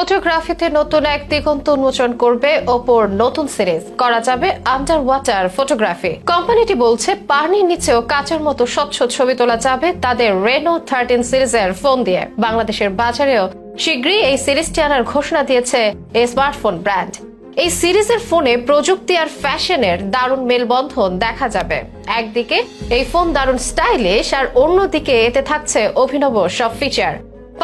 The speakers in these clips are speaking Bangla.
ফটোগ্রাফিতে নতুন এক দিগন্ত উন্মোচন করবে ওপোর নতুন সিরিজ। করা যাবে আন্ডার ওয়াটার ফটোগ্রাফি কোম্পানিটি বলছে, পানির নিচেও কাচের মতো স্বচ্ছ ছবি তোলা যাবে তাদের রেনো থার্টিন সিরিজের ফোন দিয়ে। বাংলাদেশের বাজারেও শীঘ্রই এই সিরিজটি আনার ঘোষণা দিয়েছে এই স্মার্টফোন ব্র্যান্ড এই সিরিজের ফোনে প্রযুক্তি আর ফ্যাশনের দারুণ মেলবন্ধন দেখা যাবে। একদিকে এই ফোন দারুণ স্টাইলিশ আর অন্যদিকে এতে থাকছে অভিনব সব ফিচার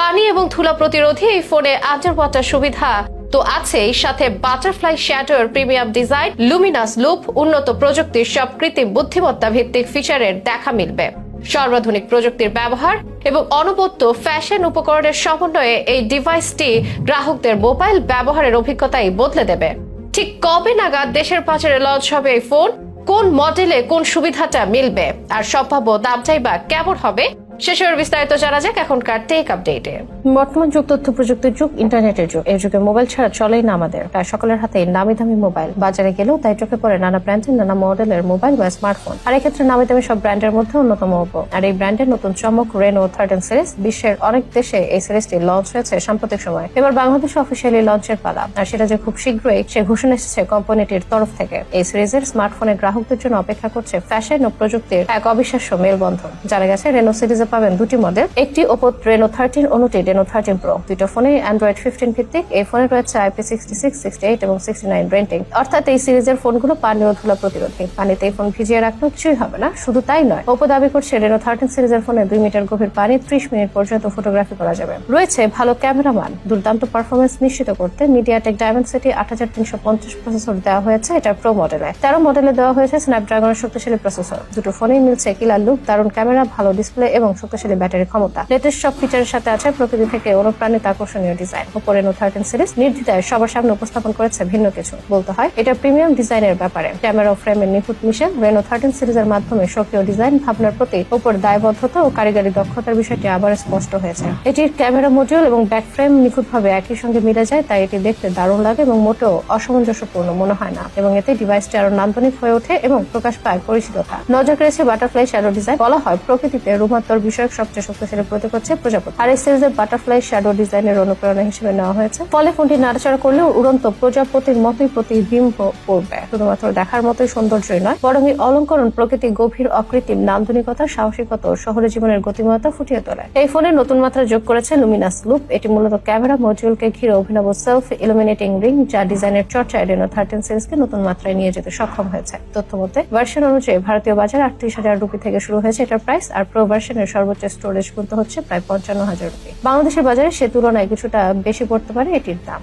পানি এবং ধুলা প্রতিরোধী এই ফোনে আন্ডার ওয়াটার সুবিধা। তো আছেই সাথে বাটারফ্লাই শ্যাডোর প্রিমিয়াম ডিজাইন, লুমিনাস লুপ, উন্নত প্রযুক্তির সব কৃত্রিম বুদ্ধিমত্তা ভিত্তিক ফিচারের দেখা মিলবে। সর্বাধুনিক প্রযুক্তির ব্যবহার এবং অনবদ্য ফ্যাশন উপকরণের সমন্বয়ে এই ডিভাইসটি গ্রাহকদের মোবাইল ব্যবহারের অভিজ্ঞতাই বদলে দেবে। ঠিক কবে নাগাদ দেশের বাজারে লঞ্চ হবে এই ফোন? কোন মডেলে কোন সুবিধাটা মিলবে? আর সম্ভাব্য দামটাই বা কেমন হবে? সেসবের বিস্তারিত জানা যাক এখনকার টেক আপডেটে বর্তমান যুগ, তথ্য প্রযুক্তির যুগ, ইন্টারনেটের যুগ। এই যুগে মোবাইল ছাড়া চলেই না আমাদের। প্রায় সকলের হাতে নামি দামি মোবাইল। বাজারে গেলেও তাই চোখে পড়ে নানা ব্র্যান্ডের, নানা মডেলের মোবাইল বা স্মার্টফোন আর এক্ষেত্রে নামি দামি সব ব্র্যান্ডের মধ্যে অন্যতম ওপো আর এই ব্র্যান্ডের নতুন চমক রেনো থার্টিন সিরিজ বিশ্বের অনেক দেশে এই সিরিজটি লঞ্চ হয়েছে সাম্প্রতিক সময়। এবার বাংলাদেশে অফিসিয়ালি লঞ্চের পালা। আর সেটা যে খুব শীঘ্রই, সে ঘোষণা এসেছে কোম্পানিটির তরফ থেকে। এই সিরিজের স্মার্টফোনের গ্রাহকদের জন্য অপেক্ষা করছে ফ্যাশন ও প্রযুক্তির এক অবিশ্বাস্য মেলবন্ধন। জানা গেছে রেনো সিরিজে পাবেন দুটি মডেল একটি ওপো রেনো থার্টিন অন্যটি রেনো থার্টিন প্রো দুটো ফোনে অ্যান্ড্রয়েড ফিফটিন ভিত্তিক। এই ফোনে রয়েছে IP sixty six sixty eight এবং সিক্সটি নাইন রেন্টিং অর্থাৎ এই সিরিজের ফোনগুলো পানি ও ধুলা প্রতিরোধী। পানিতে এই ফোন ভিজিয়ে রাখলেও কিছুই হবে না, শুধু তাই নয়। ওপো দাবি করছে রেনো থার্টিন সিরিজের ফোনে দুই মিটার গভীর পানি ত্রিশ মিনিট পর্যন্ত ফটোগ্রাফি করা যাবে। রয়েছে ভালো ক্যামেরামান দুর্দান্ত পারফরমেন্স নিশ্চিত করতে মিডিয়াটেক ডায়মন্ড সিটি আট হাজার তিনশো পঞ্চাশ প্রসেসর দেওয়া হয়েছে এটা প্রো মডেলে তেরো মডেলে দেওয়া হয়েছে স্ন্যাপড্রাগনের শক্তিশালী প্রসেসর দুটো ফোনেই মিলছে কিলার লুক দারুণ ক্যামেরা, ভালো ডিসপ্লে এবং শক্তিশালী ব্যাটারি ক্ষমতা। লেটেস্ট সব ফিচারের সাথে আছে প্রকৃতি থেকে অনুপ্রাণিত আকর্ষণীয় ডিজাইন ওপরে নো থার্টিন সিরিজ নির্দ্বিধায় সবার সামনে উপস্থাপন করেছে ভিন্ন কিছু। বলতে হয়, এটা প্রিমিয়াম ডিজাইনের ব্যাপারে। ক্যামেরা ফ্রেমের নিখুঁত মিশে রেনো থার্টিন সিরিজের মাধ্যমে স্বকীয় ডিজাইন ভাবনার প্রতি ওপর দায়বদ্ধতা ও কারিগরি দক্ষতার বিষয়টি আবার স্পষ্ট হয়েছে। এটির ক্যামেরা মডিউল এবং ব্যাক ফ্রেম নিখুঁতভাবে একই সঙ্গে মিলে যায়, তাই এটি দেখতে দারুণ লাগে এবং মোটেও অসামঞ্জস্যপূর্ণ মনে হয় না। এবং এতে ডিভাইসটি আরও নান্দনিক হয়ে ওঠে এবং প্রকাশ পায় পরিচিততা। নজর কেড়েছে বাটারফ্লাই শ্যাডো ডিজাইন বলা হয়, প্রকৃতিতে রূপান্তর বিষয়ক সবচেয়ে শক্তিশালী প্রতীক হচ্ছে প্রজাপতি। আর এই সিরিজের বাটারফ্লাই শ্যাডো ডিজাইনের অনুপ্রেরণা হিসেবে নেওয়া হয়েছে। ফলে ফোনটি নাড়াচাড়া করলেও উড়ন্ত প্রজাপতির মতোই প্রতিবিম্ব পড়বে শুধুমাত্র দেখার মতোই সৌন্দর্যই নয়, বরং এই অলঙ্করণ প্রকৃতি গভীর অকৃত্রিম নান্দনিকতা, সাহসিকতা ও শহরে জীবনের গতিময়তা ফুটিয়ে তোলে। এই ফোনে নতুন মাত্রা যোগ করেছে লুমিনাস লুপ। এটি মূলত ক্যামেরা মডিউলকে ঘিরে অভিনব সেলফ, ইলুমিনেটিং রিং, যা ডিজাইনের চর্চায় রেনো থার্টিন সিরিজকে নতুন মাত্রায় নিয়ে যেতে সক্ষম হয়েছে। তথ্য মতে ভার্সন অনুযায়ী ভারতীয় বাজার আটত্রিশ হাজার রুপি থেকে শুরু হয়েছে এটার প্রাইস, আর প্রো ভার্সনের সর্বোচ্চ স্টোরেজ কিনতে হচ্ছে প্রায় পঞ্চান্ন হাজার রুপি। বাংলাদেশের বাজারে সে তুলনায় কিছুটা বেশি পড়তে পারে এটির দাম।